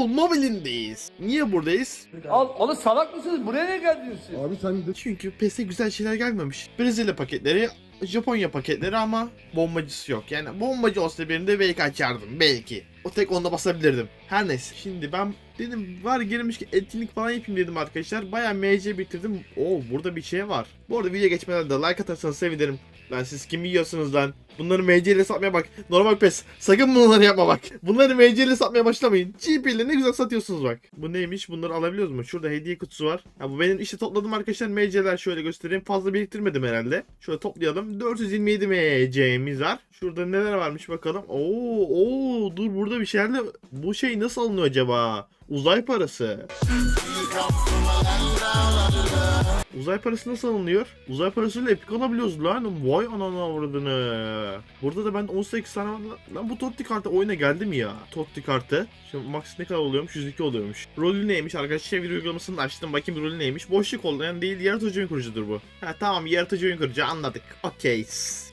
Futbol mobilindeyiz. Niye buradayız? Al, oğlum salak mısınız? Buraya ne geldiniz siz? Abi sen de Çünkü PES'e güzel şeyler gelmemiş. Brezilya paketleri, Japonya paketleri ama bombacısı yok. Yani bombacı olsa birinde belki açardım. Belki. O tek onda basabilirdim. Her neyse. Şimdi ben dedim var gelmiş ki etkinlik falan yapayım dedim arkadaşlar. Baya MC bitirdim. Oo burada bir şey var. Bu arada video geçmeden de like atarsanız sevinirim. Lan siz kim yiyorsunuz lan? Bunları MC ile satmaya bak. Normal pes. Sakın bunları yapma bak. Bunları MC ile satmaya başlamayın. GP ile ne güzel satıyorsunuz bak. Bu neymiş? Bunları alabiliyoruz mu? Şurada hediye kutusu var. Ha, bu benim işte topladım arkadaşlar. MC'ler şöyle göstereyim. Fazla biriktirmedim herhalde. Şöyle toplayalım. 427 MC'miz var. Şurada neler varmış bakalım. Oo, oo dur burada bir şeyler de bu şey nasıl alınıyor acaba? Uzay parası. Uzay parası nasıl alınıyor? Uzay parasıyla epik alabiliyoruz lan. Vay anana avradını. Burada da ben 18 tane. Lan bu Totti kartı oyuna geldi mi ya? Totti kartı. Şimdi max ne kadar oluyormuş? 102 oluyormuş. Rolü neymiş arkadaşlar? Çeviri uygulamasını da açtım. Bakayım rolü neymiş? Boşluk olmayan değil. Yaratıcı oyun kurucudur bu. Ha tamam yaratıcı oyun kurucu anladık. Okey.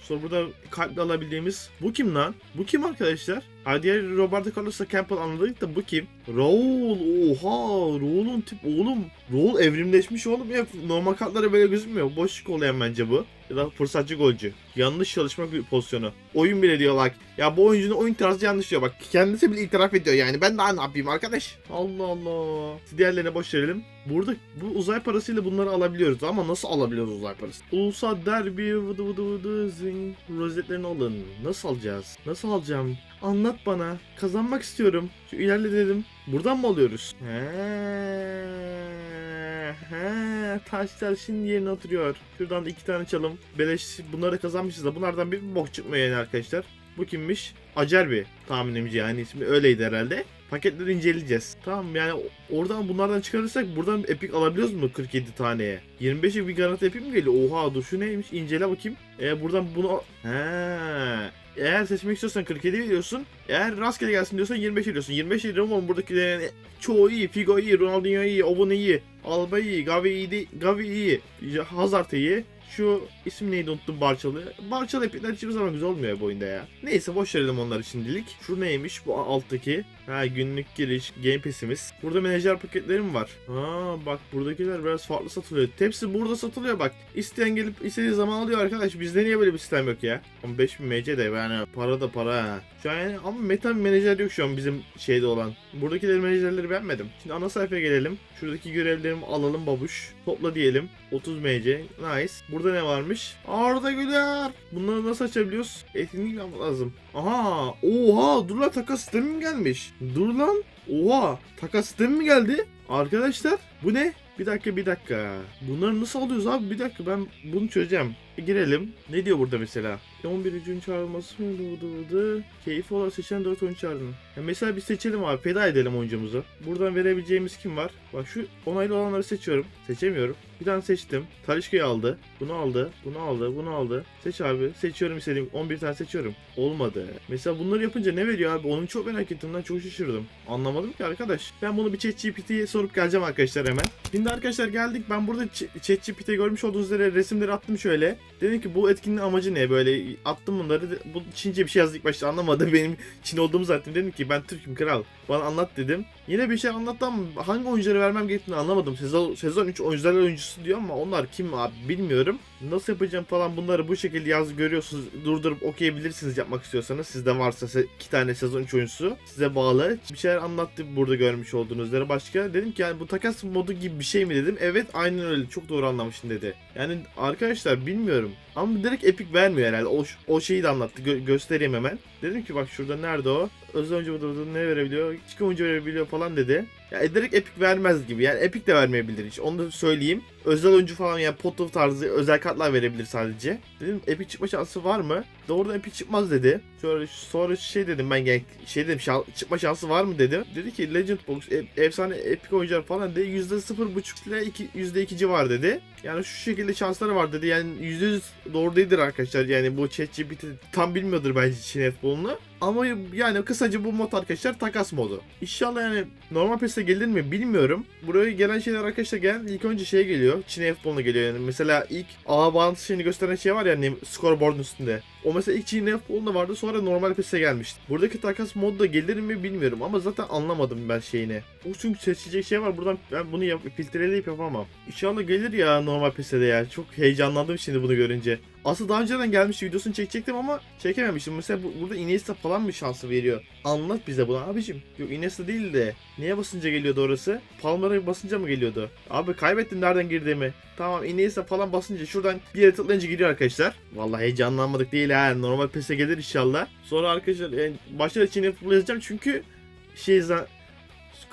Sonra burada kalple alabildiğimiz bu kim lan? Bu kim arkadaşlar? Diğer Roberto Carlos'la Campbell anladık da bu kim? Raul. Oha. Raul'un tip oğlum. Raul evrimleşmiş oğlum ya. Normal kartlara böyle gözükmüyor. Boşluk olayan bence bu. Ya da fırsatçı golcü. Yanlış çalışma pozisyonu. Oyun bile diyor bak. Ya bu oyuncunun oyun tarzı yanlış diyor bak. Kendisi bile itiraf ediyor yani. Ben daha ne yapayım arkadaş? Allah Allah. Diğerlerine boş verelim. Burada bu uzay parasıyla bunları alabiliyoruz ama nasıl alabiliyoruz uzay parası? Ulusal derbi vıdı vıdı vıdı zing rozetlerini alın. Nasıl alacağız? Nasıl alacağım? Anlat bana. Kazanmak istiyorum. Şu ilerle dedim. Buradan mı alıyoruz? He, he, taşlar şimdi yerine oturuyor. Şuradan da iki tane çalım. Beleş bunları kazanmışız da bunlardan bir bok çıkmıyor yani arkadaşlar. Bu kimmiş? Acerbi tahminimce yani ismi öyleydi herhalde. Paketleri inceleyeceğiz. Tamam yani oradan bunlardan çıkarırsak buradan epik alabiliyoruz mu 47 taneye? 25'e bir garanti epik mi geliyor? Oha dur şu neymiş? İncele bakayım. E buradan bunu... He. Eğer seçmek istiyorsan 47 veriyorsun. Eğer rastgele gelsin diyorsan 25 veriyorsun. 25 veriyorum ama buradakilerin çoğu iyi. Figo iyi, Ronaldinho iyi, Owen iyi, Alba iyi, Gavi iyi, Gavi iyi, Hazard iyi. Şu isim neydi unuttum Barçalı. Barçalı epikler hiçbir zaman güzel olmuyor bu oyunda ya. Neyse boş verelim onları şimdilik. Şu neymiş bu alttaki? Ha günlük giriş, game pass'imiz. Burada menajer paketleri mi var? Ha bak buradakiler biraz farklı satılıyor. Hepsi burada satılıyor bak. İsteyen gelip istediği zaman alıyor arkadaş. Bizde niye böyle bir sistem yok ya? 15 bin MC de yani para da para ha. Şu an yani ama meta menajer yok şu an bizim şeyde olan. Buradakileri menajerleri beğenmedim. Şimdi ana sayfaya gelelim. Şuradaki görevlerimi alalım babuş. Topla diyelim. 30 MC. Nice. Burada ne varmış? Arda Güler. Bunları nasıl açabiliyoruz? Etkinlik lazım. Aha. Oha. Dur lan takas sistemi mi gelmiş? Dur lan. Oha. Takas sistemi mi geldi? Arkadaşlar bu ne? Bir dakika bir dakika. Bunları nasıl alıyoruz abi? Bir dakika ben bunu çözeceğim. E, girelim. Ne diyor burada mesela? 11. gün çağrılması mı? Vıdı. Keyif olarak seçen 4 oyuncu çağırın. Ya mesela bir seçelim abi. Feda edelim oyuncumuzu. Buradan verebileceğimiz kim var? Bak şu onaylı olanları seçiyorum. Seçemiyorum. Bir tane seçtim. Talişka'yı aldı. Bunu aldı. Bunu aldı. Bunu aldı. Seç abi. Seçiyorum istediğim. 11 tane seçiyorum. Olmadı. Mesela bunları yapınca ne veriyor abi? Onu çok merak ettim lan. Çok şaşırdım. Anlamadım ki arkadaş. Ben bunu bir ChatGPT'ye sorup geleceğim arkadaşlar hemen. Şimdi arkadaşlar geldik. Ben burada Ch- ChatGPT'ye görmüş olduğunuz üzere resimleri attım şöyle. Dedim ki bu etkinliğin amacı ne? Böyle attım bunları. Bu Çince bir şey yazdı ilk başta anlamadı. Benim Çin olduğumu zaten dedim ki ben Türk'üm kral. Bana anlat dedim. Yine bir şey anlattı ama hangi oyuncuları vermem gerektiğini anlamadım. Sezon, sezon 3 oyuncular oyuncusu diyor ama onlar kim abi bilmiyorum. Nasıl yapacağım falan bunları bu şekilde yaz görüyorsunuz. Durdurup okuyabilirsiniz yapmak istiyorsanız. Sizde varsa iki tane sezon 3 oyuncusu size bağlı. Bir şeyler anlattı burada görmüş olduğunuz üzere. Başka dedim ki yani bu takas modu gibi bir şey mi dedim. Evet aynen öyle çok doğru anlamışsın dedi. Yani arkadaşlar bilmiyorum istemiyorum. Ama direkt Epic vermiyor herhalde. O, o şeyi de anlattı. Gö- göstereyim hemen. Dedim ki bak şurada nerede o? Özel oyuncu burada, burada ne verebiliyor? Küçük oyuncu verebiliyor falan dedi. Ya e, direkt Epic vermez gibi. Yani Epic de vermeyebilir hiç. Onu da söyleyeyim. Özel oyuncu falan yani pot tarzı özel kartlar verebilir sadece. Dedim Epic çıkma şansı var mı? Doğrudan Epic çıkmaz dedi. Sonra sonra şey dedim ben yani şey dedim şan- çıkma şansı var mı dedim. Dedi ki Legend Box e- efsane Epic oyuncular falan dedi %0.5 ile iki- %2 civar dedi. Yani şu şekilde şansları var dedi. Yani %100 doğru değildir arkadaşlar. Yani bu ChatGPT tam bilmiyordur bence Çin futbolunu. Ama yani kısaca bu mod arkadaşlar takas modu. İnşallah yani normal PES'e gelir mi bilmiyorum. Buraya gelen şeyler arkadaşlar gelen ilk önce şeye geliyor. Çin futboluna geliyor yani. Mesela ilk ağ bağlantısı şeyini gösteren şey var ya hani scoreboard'un üstünde. O mesela ilk Çin futbolunda vardı sonra normal PES'e gelmişti. Buradaki takas modu da gelir mi bilmiyorum ama zaten anlamadım ben şeyini. O çünkü seçecek şey var buradan ben bunu yap filtreleyip yapamam. İnşallah gelir ya normal PES'e de ya. Çok heyecanlandım şimdi bunu görünce. Aslında daha önceden gelmiş videosunu çekecektim ama çekememiştim. Mesela bu, burada Iniesta falan mı şansı veriyor? Anlat bize bunu abicim. Yok Iniesta değil de neye basınca geliyordu orası? Palmer'a basınca mı geliyordu? Abi kaybettim nereden girdiğimi. Tamam Iniesta falan basınca şuradan bir yere tıklayınca giriyor arkadaşlar. Vallahi heyecanlanmadık değil ha. Normal PES'e gelir inşallah. Sonra arkadaşlar e, başta da Çin'e futbol yazacağım çünkü şey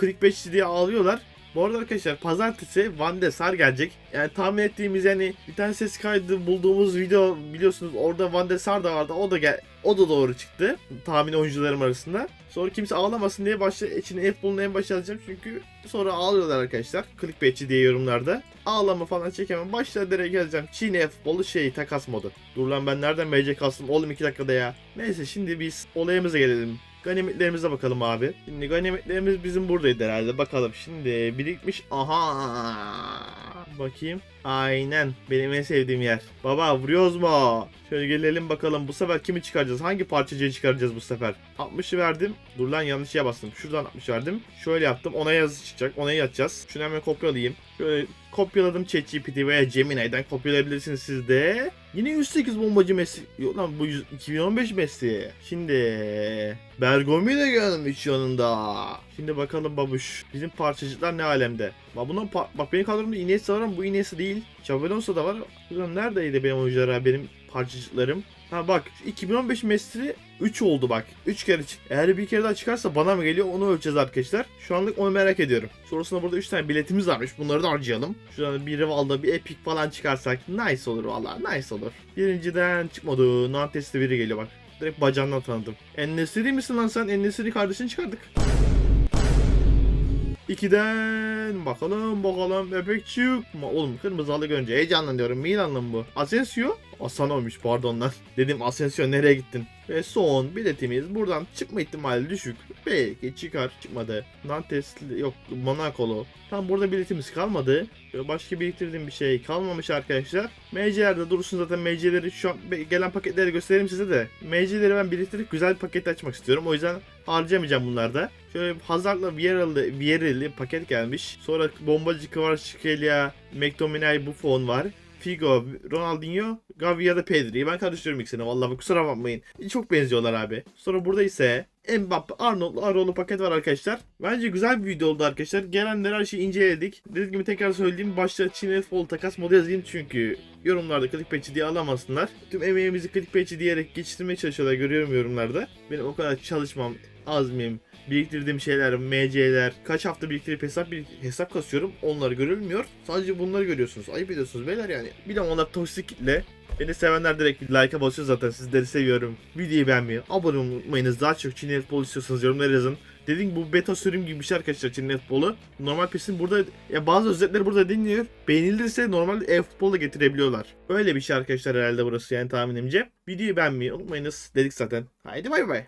clickbait diye ağlıyorlar. Bu arada arkadaşlar pazartesi Van de Sar gelecek. Yani tahmin ettiğimiz yani bir tane ses kaydı bulduğumuz video biliyorsunuz orada Van de Sar da vardı. O da gel o da doğru çıktı. Tahmin oyuncularım arasında. Sonra kimse ağlamasın diye başta içine F-Ball'un en başa alacağım çünkü sonra ağlıyorlar arkadaşlar. Clickbaitçi diye yorumlarda. Ağlama falan çekemem. Başta direkt yazacağım. Çin F-Ball'u şey takas modu. Dur lan ben nereden MC kastım oğlum 2 dakikada ya. Neyse şimdi biz olayımıza gelelim. Ganimetlerimize bakalım abi. Şimdi ganimetlerimiz bizim buradaydı herhalde. Bakalım şimdi birikmiş. Aha. Bakayım. Aynen. Benim en sevdiğim yer. Baba vuruyoruz mu? Şöyle gelelim bakalım. Bu sefer kimi çıkaracağız? Hangi parçacığı çıkaracağız bu sefer? 60'ı verdim. Dur lan yanlış şeye bastım. Şuradan 60 verdim. Şöyle yaptım. Ona yazı çıkacak. Ona yatacağız. Şunu hemen kopyalayayım. Şöyle kopyaladım ChatGPT veya Gemini'den kopyalayabilirsiniz siz de. Yine 108 bombacı Messi. Yok lan bu 100 2015 Messi. Şimdi Bergomi de gelmiş yanında. Şimdi bakalım babuş. Bizim parçacıklar ne alemde? Bak bundan bak benim kadromda Iniesta var ama bu Iniesta değil. Xabi Alonso da var. Ulan neredeydi benim oyuncular benim parçacıklarım? Ha bak 2015 Messi 3 oldu bak. 3 kere çık. Eğer bir kere daha çıkarsa bana mı geliyor onu ölçeceğiz arkadaşlar. Şu anlık onu merak ediyorum. Sonrasında burada 3 tane biletimiz varmış. Bunları da harcayalım. Şuradan bir Rival'da bir Epic falan çıkarsak nice olur valla nice olur. Birinciden çıkmadı. Nantes'te biri geliyor bak. Direkt bacağından tanıdım. Ennesiri misin lan sen? Ennesiri kardeşini çıkardık. İkiden bakalım bakalım bebek çıkma. Oğlum kırmızı halı görünce heyecanlanıyorum. Milan'la mı bu? Asensio? Asano'ymuş pardon lan. Dedim Asensio nereye gittin? Ve son biletimiz buradan çıkma ihtimali düşük. Belki çıkar. Çıkmadı. Nantes yok Monaco'lu. Tam burada biletimiz kalmadı. Başka biriktirdiğim bir şey kalmamış arkadaşlar. MC'lerde durursun zaten MC'leri şu an gelen paketleri göstereyim size de. MC'leri ben biriktirip güzel bir paket açmak istiyorum. O yüzden harcamayacağım bunlarda. Şöyle Hazard'la Vieira'lı Vieira'lı paket gelmiş. Sonra bombacı Kvaratskhelia, McTominay Buffon var. Figo, Ronaldinho, Gavi ya da Pedri. Ben karıştırıyorum ikisini vallahi kusura bakmayın. Çok benziyorlar abi. Sonra burada ise Mbappe, Arnold, Arnold'lu paket var arkadaşlar. Bence güzel bir video oldu arkadaşlar. Gelenler her şeyi inceledik. Dediğim gibi tekrar söyleyeyim. Başta Çin futbol takas modu yazayım çünkü yorumlarda clickbaitçi diye alamasınlar. Tüm emeğimizi clickbaitçi diyerek geçirmeye çalışıyorlar görüyorum yorumlarda. Benim o kadar çalışmam, azmim, biriktirdiğim şeyler, MC'ler, kaç hafta biriktirip hesap bir hesap kasıyorum. Onlar görülmüyor. Sadece bunları görüyorsunuz. Ayıp ediyorsunuz beyler yani. Bir de onlar toksik kitle. Beni sevenler direkt bir like'a basıyor zaten. Sizleri seviyorum. Videoyu beğenmeyi, abone olmayı unutmayınız. Daha çok Çin futbol istiyorsanız yorumlara yazın. Dediğim gibi bu beta sürüm gibi bir şey arkadaşlar Çin futbolu. Normal PES'in burada ya bazı özetleri burada dinliyor. Beğenilirse normal e-futbol da getirebiliyorlar. Öyle bir şey arkadaşlar herhalde burası yani tahminimce. Videoyu beğenmeyi unutmayınız dedik zaten. Haydi bay bay.